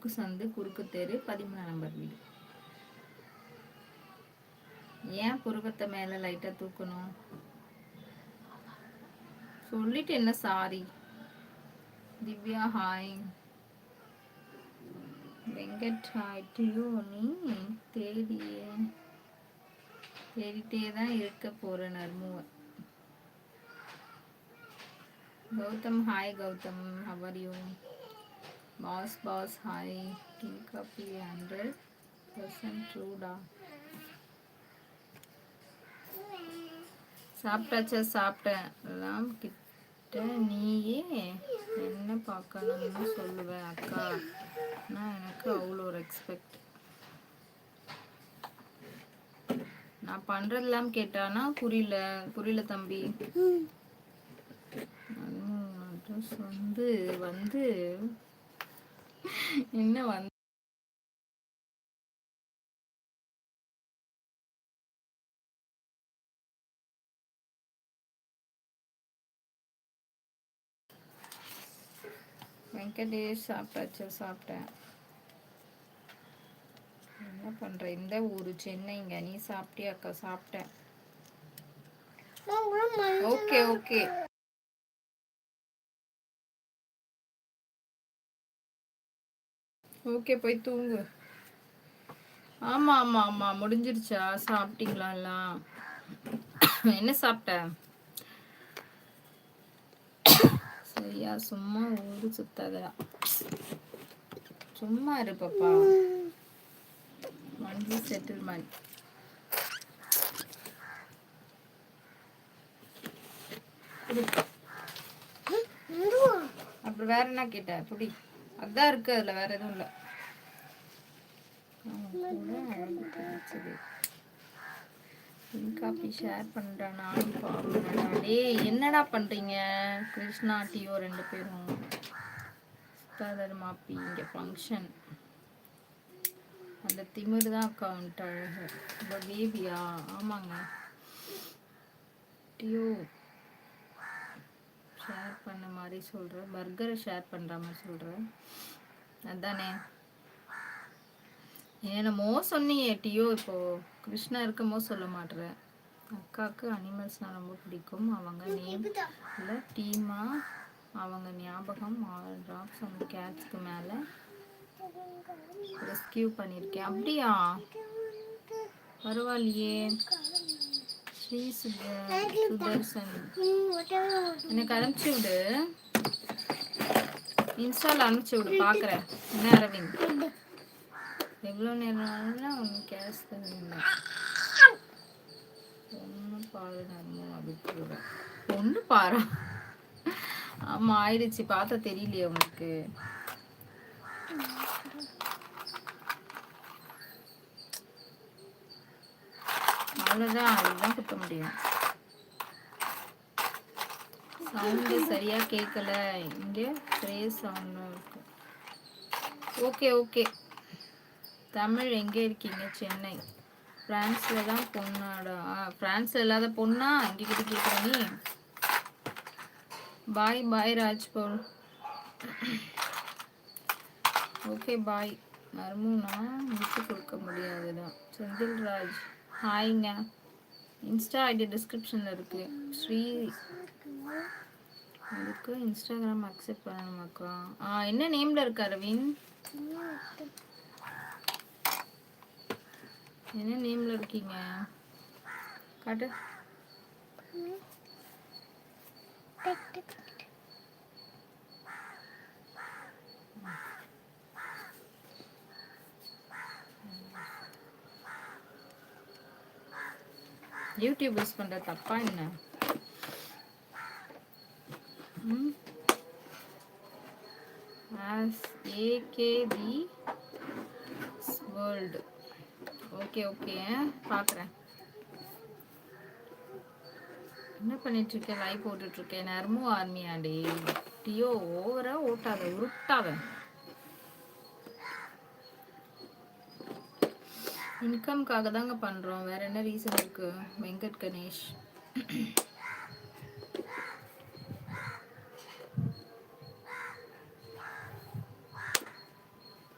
குறுக்கு சந்து குறுக்கு தெரு பதிமூணாம் நம்பர் வீடு. ஏன் புருவத்தை மேல லைட்டா தூக்கணும்? சொல்லிட்டு என்ன sorry Divya hi Venkat hi to நீ தேடியே. தேடிட்டே தான் இருக்க போற நர்முவ. Gautam hi Gautam. How are you boss boss hi tea coffee hundred percent ட்ரூடா சாப்பிட்டாச்சா? சாப்பிட்டேன். எல்லாம் கிட்ட நீயே. என்ன பார்க்கணும்னு சொல்லுவேன் அக்கா? நான் எனக்கு அவ்வளோ ரெஸ்பெக்ட் நான் பண்றதெல்லாம் கேட்டானா புரியல. புரியல தம்பி. அட்ரஸ் வந்து வந்து என்ன வந்து வெங்கடேஷ் சாப்பிட்டாச்சு சாப்பிட்டேன். என்ன பண்ற? இந்த ஊரு சென்னைங்க. நீ சாப்பிட்டியாக்கா சாப்பிட்டேன். Okay okay. ஓகே போய் தூங்கு. ஆமா ஆமா ஆமா முடிஞ்சிருச்சா? சாப்பிட்டீங்களா எல்லாம்? என்ன சாப்பிட்ட? சரியா சும்மா ஊரு சுத்தாதடா. சும்மா இரு பாப்பா. செட்டில் செட்டில்மெண்ட் அப்புறம் வேற என்ன கேட்ட? புடி. அதுதான் இருக்கு அதுல வேற எதுவும் இல்ல. காப்பி ஷேர் பண்றேன் நான் டேய் என்னடா பண்றீங்க? கிருஷ்ணா டியோ ரெண்டு பேரும். சுத்தாதர் மாப்பி இங்க ஃபங்க்ஷன் அந்த திமிர் தான் அக்கௌண்ட் அழகு. ரொம்ப பேபியா ஆமாங்க. டியோ ஷேர் பண்ண மாதிரி சொல்கிறேன் பர்கரை ஷேர் பண்ணுற மாதிரி சொல்கிறேன் அதானே? என்னமோ சொன்னீங்க டியோ இப்போது கிருஷ்ணா இருக்கமோ சொல்ல மாட்டேறேன். அக்காவுக்கு அனிமல்ஸ்னால் ரொம்ப பிடிக்கும். அவங்க நேம் இல்லை டீமா? அவங்க ஞாபகம் ட்ராப்ஸ் அந்த கேட்ஸ்க்கு மேலே. ரெஸ்கியூ பண்ணியிருக்கேன் அப்படியா? பரவாயில்லையே. ஸ்ரீ சுத சுதர்சன் எனக்கு அனுப்பிச்சு விடு. இன்ஸ்டால அனுப்பிச்சு விடு பார்க்குறேன் என்ன அரவிந்த். எவ்வளோ நேரம் ஒன்று கேஸ் தருவீங்க ஒன்று பாரு நம்ம விட்டுருவேன் ஒன்று பாரா. ஆமாம் ஆயிடுச்சு. பார்த்தா தெரியலையே உனக்கு அவ்வளோதான் அதுதான் குத்த முடியும். சவுண்டு சரியாக கேட்கல இங்கே ப்ரே சவுண்டும் இருக்கு. ஓகே ஓகே தமிழ் எங்கே இருக்கீங்க? சென்னை. ஃப்ரான்ஸில் தான் பொண்ணாடா? ஃப்ரான்ஸில் இல்லாத பொண்ணா? இங்கே கிட்ட கேட்குற நீ? பாய் பாய் ராஜ்போல் ஓகே பாய் மர்மூனா விட்டு கொடுக்க முடியாதுதான் செந்தில்ராஜ். ராஜ் ஹாய்ங்க. இன்ஸ்டா ஐடி டிஸ்கிரிப்ஷனில் இருக்குது ஸ்ரீ அதுக்கு இன்ஸ்டாகிராம் அக்செப்ட் பண்ணணுமாக்கா? ஆ என்ன நேமில் இருக்கு அரவிந்த்? என்ன நேமில் இருக்கீங்க? காட்டு. யூடியூப் யூஸ் பண்ணுற தப்பா என்ன? As AKP world okay okay பார்க்குறேன் என்ன பண்ணிட்டு இருக்கேன்? லைவ் போட்டுட்டு இருக்கேன். நர்மு ஆர்மியாடி டியோ ஓவரா ஓட்டாத உருட்டாத. இன்கம்காக தாங்க பண்ணுறோம் வேறு என்ன ரீசன் இருக்குது வெங்கட் கணேஷ்.